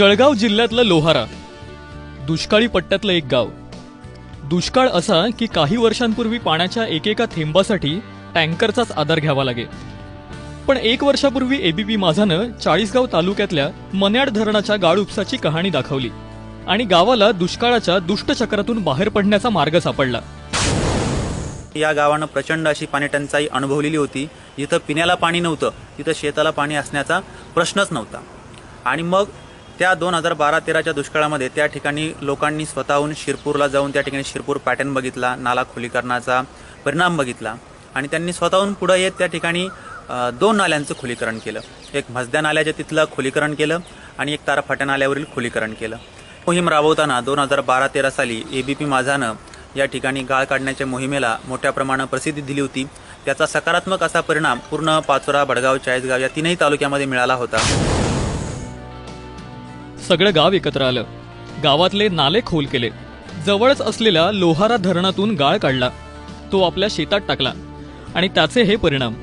जळगाव जिल्ह्यातलं लोहारा दुष्काळी पट्ट्यातलं एक गाव. दुष्काळ असा की काही वर्षांपूर्वी पाण्याच्या एकेका थेंबासाठी टँकरचाच आधार घ्यावा लागे. पण एक वर्षापूर्वी एबीपी माझानं चाळीसगाव तालुक्यातल्या मन्याड धरणाच्या गाळउपसाची कहाणी दाखवली आणि गावाला दुष्काळाच्या दुष्टचक्रातून बाहेर पडण्याचा मार्ग सापडला. या गावानं प्रचंड अशी पाणी टंचाई अनुभवलेली होती. जिथं पिण्याला पाणी नव्हतं. तिथं शेताला पाणी असण्याचा प्रश्नच नव्हता. आणि मग त्या दोन हजार बारा तेराच्या दुष्काळामध्ये त्या ठिकाणी लोकांनी स्वतःहून शिरपूरला जाऊन त्या ठिकाणी शिरपूर पॅटर्न बघितला नाला खोलीकरणाचा परिणाम बघितला आणि त्यांनी स्वतःहून पुढं येत त्या ठिकाणी दोन नाल्यांचं खोलीकरण केलं. एक मजद्या नाल्याच्या तिथलं खोलीकरण केलं आणि एक ताराफाट्या नाल्यावरील खोलीकरण केलं. मोहीम राबवताना दोन हजार बारा तेरा साली ए बी पी माझानं या ठिकाणी गाळ काढण्याच्या मोहिमेला मोठ्या प्रमाणात प्रसिद्धी दिली होती. त्याचा सकारात्मक असा परिणाम पूर्ण पाचोरा बडगाव चाळीसगाव या तीनही तालुक्यामध्ये मिळाला होता. सगळं गाव एकत्र आलं. गावातले नाले खोल केले. जवळच असलेल्या लोहारा धरणातून गाळ काढला. तो आपल्या शेतात टाकला. आणि त्याचे हे परिणाम.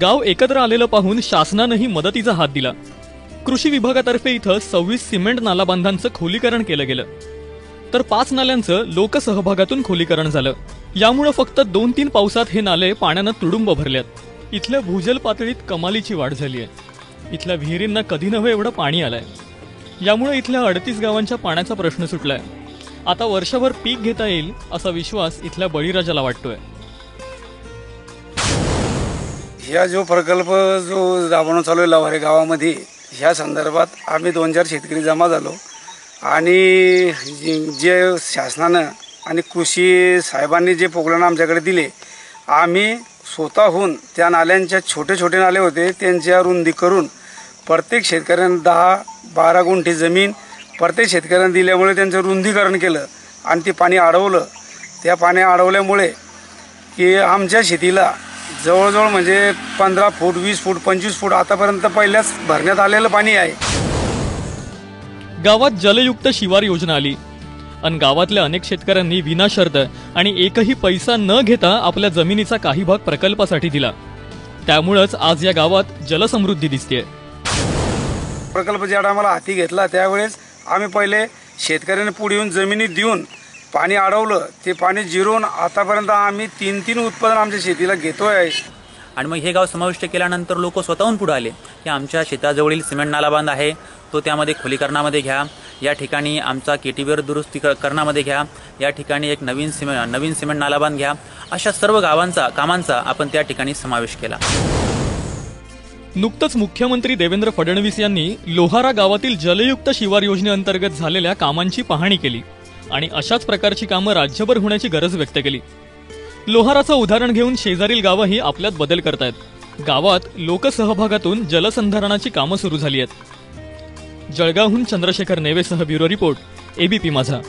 गाव एकत्र आलेलं पाहून शासनानंही मदतीचा हात दिला. कृषी विभागातर्फे इथं सव्वीस सिमेंट नालाबांधांचं खोलीकरण केलं गेलं. तर पाच नाल्यांचं लोकसहभागातून खोलीकरण झालं. यामुळं फक्त दोन तीन पावसात हे नाले पाण्यानं तुडुंब भरल्यात इथल्या भूजल पातळीत कमालीची वाढ झाली आहे. इथल्या विहिरींना कधी नव्हे एवढं पाणी आलंय. यामुळे इथल्या अडतीस गावांच्या पाण्याचा प्रश्न सुटलाय. आता वर्षभर पीक घेता येईल असा विश्वास इथल्या बळीराजाला वाटतोय. ह्या जो प्रकल्प जो राबवणं चालू आहे लवारे गावामध्ये ह्या संदर्भात आम्ही दोन चार शेतकरी जमा झालो. आणि जे- जे शासनानं आणि कृषी साहेबांनी जे पोगलन आमच्याकडे दिले आम्ही स्वतःहून त्या नाल्यांच्या छोटे छोटे नाले होते त्यांच्या रुंदी करून प्रत्येक शेतकऱ्यांना दहा बारा गुंठे जमीन प्रत्येक शेतकऱ्यांना दिल्यामुळे त्यांचं रुंदीकरण केलं आणि ते पाणी अडवलं. त्या पाणी अडवल्यामुळे की आमच्या शेतीला जवळजवळ म्हणजे पंधरा फूट वीस फूट पंचवीस फूट आतापर्यंत पहिल्याच भरण्यात आलेलं पाणी आहे. गावात जलयुक्त शिवार योजना आली. आणि गावातल्या अनेक शेतकऱ्यांनी विनाशर्त आणि एकही पैसा न घेता आपल्या जमिनीचा काही भाग प्रकल्पासाठी दिला. त्यामुळंच आज या गावात जलसमृद्धी दिसतेय. प्रकल्प ज्या टायमाला हाती घेतला त्यावेळेस आम्ही पहिले शेतकऱ्यांनी पुढे येऊन जमिनीत देऊन पाणी अडवलं. ते पाणी जिरवून आतापर्यंत आम्ही तीन तीन उत्पादन आमच्या शेतीला घेतोय. आहे आणि मग हे गाव समाविष्ट केल्यानंतर लोक स्वतःहून पुढे आले. की आमच्या शेताजवळील सिमेंट नाला बांध आहे. तो त्यामध्ये खोलीकरणामध्ये घ्या. या ठिकाणी आमचा केटीवेअर दुरुस्ती करण्यामध्ये करणामध्ये घ्या. या ठिकाणी एक नवीन सिमेंट नवीन सिमेंट नालाबांध घ्या. अशा सर्व गावांचा कामांचा आपण त्या ठिकाणी समावेश केला. नुकतंच मुख्यमंत्री देवेंद्र फडणवीस यांनी लोहारा गावातील जलयुक्त शिवार योजनेअंतर्गत झालेल्या कामांची पाहणी केली आणि अशाच प्रकारची कामं राज्यभर होण्याची गरज व्यक्त केली. लोहाराचं उदाहरण घेऊन शेजारील गावंही आपल्यात बदल करतायत. गावात लोकसहभागातून जलसंधारणाची कामं सुरू झाली आहेत. जळगावहून चंद्रशेखर नेवेसह ब्युरो रिपोर्ट एबीपी माझा.